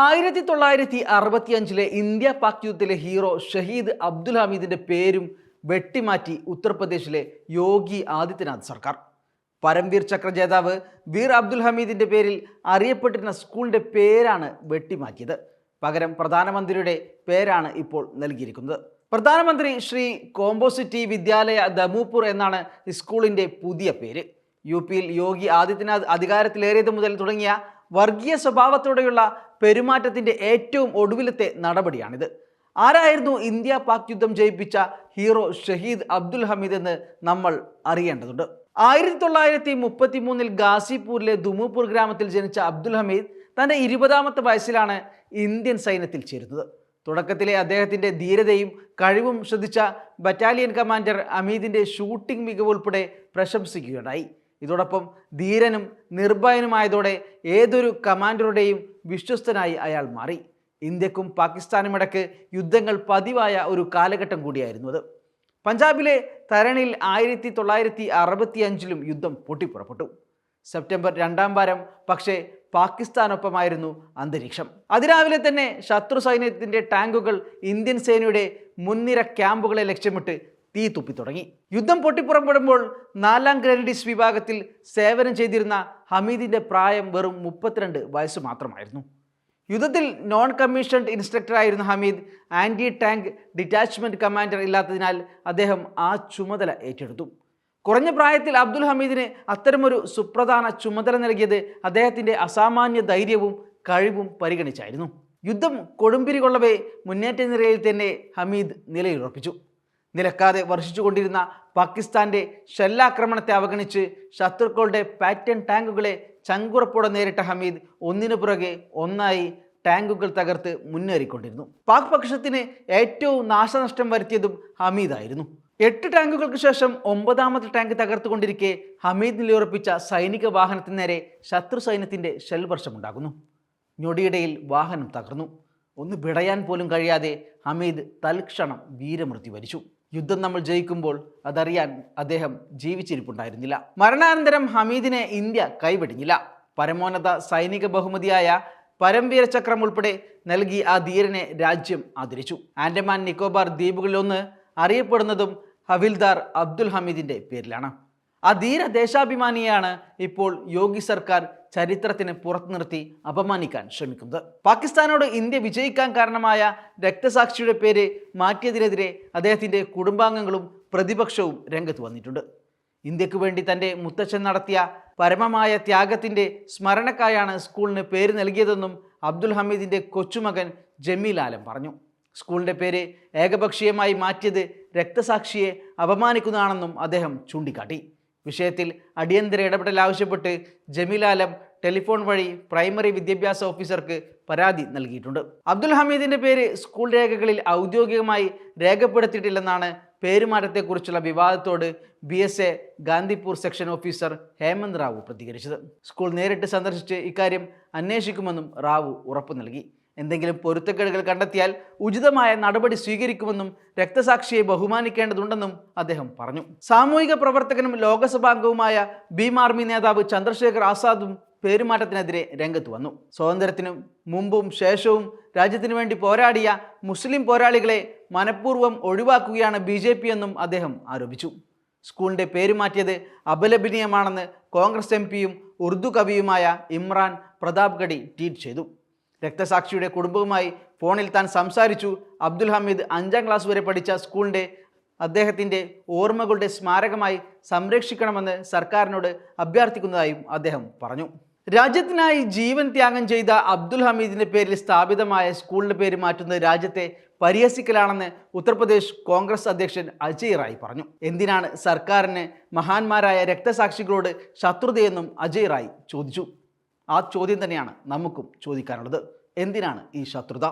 ആയിരത്തി തൊള്ളായിരത്തി അറുപത്തിയഞ്ചിലെ ഇന്ത്യ പാക് യുദ്ധത്തിലെ ഹീറോ ഷഹീദ് അബ്ദുൽ ഹമീദിന്റെ പേരും വെട്ടിമാറ്റി ഉത്തർപ്രദേശിലെ യോഗി ആദിത്യനാഥ് സർക്കാർ. പരംവീർ ചക്ര ജേതാവ് വീർ അബ്ദുൽ ഹമീദിന്റെ പേരിൽ അറിയപ്പെട്ടിരുന്ന സ്കൂളിന്റെ പേരാണ് വെട്ടിമാറ്റിയത്. പകരം പ്രധാനമന്ത്രിയുടെ പേരാണ് ഇപ്പോൾ നൽകിയിരിക്കുന്നത്. പ്രധാനമന്ത്രി ശ്രീ കോമ്പോസിറ്റി വിദ്യാലയ ദമൂപൂർ എന്നാണ് സ്കൂളിന്റെ പുതിയ പേര്. യു പിയിൽ യോഗി ആദിത്യനാഥ് അധികാരത്തിലേറിയത് മുതൽ തുടങ്ങിയ വർഗീയ സ്വഭാവത്തോടെയുള്ള പെരുമാറ്റത്തിന്റെ ഏറ്റവും ഒടുവിലത്തെ നടപടിയാണിത്. ആരായിരുന്നു ഇന്ത്യ പാക് യുദ്ധം ജയിപ്പിച്ച ഹീറോ ഷഹീദ് അബ്ദുൽ ഹമീദ് എന്ന് നമ്മൾ അറിയേണ്ടതുണ്ട്. ആയിരത്തി തൊള്ളായിരത്തി മുപ്പത്തി മൂന്നിൽ ഗാസിപൂരിലെ ദുമുപൂർ ഗ്രാമത്തിൽ ജനിച്ച അബ്ദുൽ ഹമീദ് തന്റെ ഇരുപതാമത്തെ വയസ്സിലാണ് ഇന്ത്യൻ സൈന്യത്തിൽ ചേരുന്നത്. തുടക്കത്തിലെ അദ്ദേഹത്തിന്റെ ധീരതയും കഴിവും ശ്രദ്ധിച്ച ബറ്റാലിയൻ കമാൻഡർ അമീദിന്റെ ഷൂട്ടിംഗ് മികവ് ഉൾപ്പെടെ പ്രശംസിക്കുകയുണ്ടായി. ഇതോടൊപ്പം ധീരനും നിർഭയനുമായതോടെ ഏതൊരു കമാൻഡറുടെയും വിശ്വസ്തനായി അയാൾ മാറി. ഇന്ത്യക്കും പാകിസ്ഥാനും ഇടയ്ക്ക് യുദ്ധങ്ങൾ പതിവായ ഒരു കാലഘട്ടം കൂടിയായിരുന്നു അത്. പഞ്ചാബിലെ തരണിൽ ആയിരത്തി തൊള്ളായിരത്തി അറുപത്തി അഞ്ചിലും യുദ്ധം പൊട്ടിപ്പുറപ്പെട്ടു. സെപ്റ്റംബർ രണ്ടാം വാരം പക്ഷേ പാകിസ്ഥാനൊപ്പമായിരുന്നു അന്തരീക്ഷം. അതിരാവിലെ തന്നെ ശത്രു സൈന്യത്തിന്റെ ടാങ്കുകൾ ഇന്ത്യൻ സേനയുടെ മുൻനിര ക്യാമ്പുകളെ ലക്ഷ്യമിട്ട് തീ തുപ്പി തുടങ്ങി. യുദ്ധം പൊട്ടിപ്പുറപ്പെടുമ്പോൾ നാലാം ഗ്രനഡീസ് വിഭാഗത്തിൽ സേവനം ചെയ്തിരുന്ന ഹമീദിന്റെ പ്രായം വെറും മുപ്പത്തിരണ്ട് വയസ്സ് മാത്രമായിരുന്നു. യുദ്ധത്തിൽ non commissioned ഇൻസ്ട്രക്ടറായിരുന്ന Hamid anti tank detachment commander ഇല്ലാത്തതിനാൽ അദ്ദേഹം ആ ചുമതല ഏറ്റെടുത്തു. കുറഞ്ഞ പ്രായത്തിൽ അബ്ദുൽ ഹമീദിന് അത്തരമൊരു സുപ്രധാന ചുമതല നൽകിയത് അദ്ദേഹത്തിന്റെ അസാമാന്യ ധൈര്യവും കഴിവും പരിഗണിച്ചായിരുന്നു. യുദ്ധം കൊടുമ്പിരി കൊള്ളവേ മുന്നേറ്റ നിരയിൽ തന്നെ ഹമീദ് നിലയുറപ്പിച്ചു. നിലക്കാതെ വർഷിച്ചുകൊണ്ടിരുന്ന പാകിസ്ഥാന്റെ ഷെല്ലാക്രമണത്തെ അവഗണിച്ച് ശത്രുക്കളുടെ പാറ്റേൺ ടാങ്കുകളെ ചങ്കുറപ്പോടെ നേരിട്ട ഹമീദ് ഒന്നിനു പുറകെ ഒന്നായി ടാങ്കുകൾ തകർത്ത് മുന്നേറിക്കൊണ്ടിരുന്നു. പാക് പക്ഷത്തിന് ഏറ്റവും നാശനഷ്ടം വരുത്തിയതും ഹമീദായിരുന്നു. എട്ട് ടാങ്കുകൾക്ക് ശേഷം ഒമ്പതാമത്തെ ടാങ്ക് തകർത്തുകൊണ്ടിരിക്കെ ഹമീദ് നിലയുറപ്പിച്ച സൈനിക വാഹനത്തിന് നേരെ ശത്രു സൈന്യത്തിന്റെ ഷെൽ വർഷമുണ്ടാകുന്നു. ഞൊടിയിടയിൽ വാഹനം തകർന്നു. ഒന്ന് വിടയാൻ പോലും കഴിയാതെ ഹമീദ് തൽക്ഷണം വീരമൃത്യു വരിച്ചു. യുദ്ധം നമ്മൾ ജയിക്കുമ്പോൾ അതറിയാൻ അദ്ദേഹം ജീവിച്ചിരിപ്പുണ്ടായിരുന്നില്ല. മരണാനന്തരം ഹമീദിനെ ഇന്ത്യ കൈവെടിഞ്ഞില്ല. പരമോന്നത സൈനിക ബഹുമതിയായ പരംവീര ചക്രം ഉൾപ്പെടെ നൽകി ആ ധീരനെ രാജ്യം ആദരിച്ചു. ആൻഡമാൻ നിക്കോബാർ ദ്വീപുകളിലൊന്ന് അറിയപ്പെടുന്നതും ഹവിൽദാർ അബ്ദുൽ ഹമീദിന്റെ പേരിലാണ്. ആ ധീര ദേശാഭിമാനിയാണ് ഇപ്പോൾ യോഗി സർക്കാർ ചരിത്രത്തിന് പുറത്തു നിർത്തി അപമാനിക്കാൻ ശ്രമിക്കുന്നത്. പാകിസ്ഥാനോട് ഇന്ത്യ വിജയിക്കാൻ കാരണമായ രക്തസാക്ഷിയുടെ പേര് മാറ്റിയതിനെതിരെ അദ്ദേഹത്തിന്റെ കുടുംബാംഗങ്ങളും പ്രതിപക്ഷവും രംഗത്ത് വന്നിട്ടുണ്ട്. ഇന്ത്യയ്ക്ക് വേണ്ടി തന്റെ മുത്തച്ഛൻ നടത്തിയ പരമമായ ത്യാഗത്തിന്റെ സ്മരണക്കായാണ് സ്കൂളിന് പേര് നൽകിയതെന്നും അബ്ദുൽ ഹമീദിന്റെ കൊച്ചുമകൻ ജമീൽ ആലം പറഞ്ഞു. സ്കൂളിന്റെ പേര് ഏകപക്ഷീയമായി മാറ്റിയത് രക്തസാക്ഷിയെ അപമാനിക്കുന്നതാണെന്നും അദ്ദേഹം ചൂണ്ടിക്കാട്ടി. വിഷയത്തിൽ അടിയന്തര ഇടപെടൽ ആവശ്യപ്പെട്ട് ജമീലാലം ടെലിഫോൺ വഴി പ്രൈമറി വിദ്യാഭ്യാസ ഓഫീസർക്ക് പരാതി നൽകിയിട്ടുണ്ട്. അബ്ദുൽ ഹമീദിന്റെ പേര് സ്കൂൾ രേഖകളിൽ ഔദ്യോഗികമായി രേഖപ്പെടുത്തിയിട്ടില്ലെന്നാണ് പേരുമാറ്റത്തെക്കുറിച്ചുള്ള വിവാദത്തോട് B S A Gandhipur section officer Hemant Rao പ്രതികരിച്ചത്. സ്കൂൾ നേരിട്ട് സന്ദർശിച്ച് ഇക്കാര്യം അന്വേഷിക്കുമെന്നും റാവു ഉറപ്പു നൽകി. എന്തെങ്കിലും പൊരുത്തക്കേടുകൾ കണ്ടെത്തിയാൽ ഉചിതമായ നടപടി സ്വീകരിക്കുമെന്നും രക്തസാക്ഷിയെ ബഹുമാനിക്കേണ്ടതുണ്ടെന്നും അദ്ദേഹം പറഞ്ഞു. സാമൂഹിക പ്രവർത്തകനും ലോകസഭാംഗവുമായ ഭീം ആർമി നേതാവ് ചന്ദ്രശേഖർ ആസാദും പേരുമാറ്റത്തിനെതിരെ രംഗത്ത് വന്നു. സ്വാതന്ത്ര്യത്തിനും മുമ്പും ശേഷവും രാജ്യത്തിനു വേണ്ടി പോരാടിയ മുസ്ലിം പോരാളികളെ മനഃപൂർവം ഒഴിവാക്കുകയാണ് ബി എന്നും അദ്ദേഹം ആരോപിച്ചു. സ്കൂളിന്റെ പേര് മാറ്റിയത് അപലപനീയമാണെന്ന് കോൺഗ്രസ് എം പിയും ഉറുദു കവിയുമായ ഇമ്രാൻ പ്രതാപ്ഗഡി ട്വീറ്റ് ചെയ്തു. രക്തസാക്ഷിയുടെ കുടുംബവുമായി ഫോണിൽ താൻ സംസാരിച്ചു. അബ്ദുൽ ഹമീദ് അഞ്ചാം ക്ലാസ് വരെ പഠിച്ച സ്കൂളിന്റെ അദ്ദേഹത്തിന്റെ ഓർമ്മകളുടെ സ്മാരകമായി സംരക്ഷിക്കണമെന്ന് സർക്കാരിനോട് അഭ്യർത്ഥിക്കുന്നതായും അദ്ദേഹം പറഞ്ഞു. രാജ്യത്തിനായി ജീവൻ ത്യാഗം ചെയ്ത അബ്ദുൽ ഹമീദിന്റെ പേരിൽ സ്ഥാപിതമായ സ്കൂളിന്റെ പേര് മാറ്റുന്നത് രാജ്യത്തെ പരിഹസിക്കലാണെന്ന് ഉത്തർപ്രദേശ് കോൺഗ്രസ് അധ്യക്ഷൻ അജയ് റായ് പറഞ്ഞു. എന്തിനാണ് സർക്കാരിന് മഹാന്മാരായ രക്തസാക്ഷികളോട് ശത്രുതയെന്നും അജയ് റായ് ചോദിച്ചു. ആ ചോദ്യം തന്നെയാണ് നമുക്കും ചോദിക്കാനുള്ളത്. എന്തിനാണ് ഈ ശത്രുത?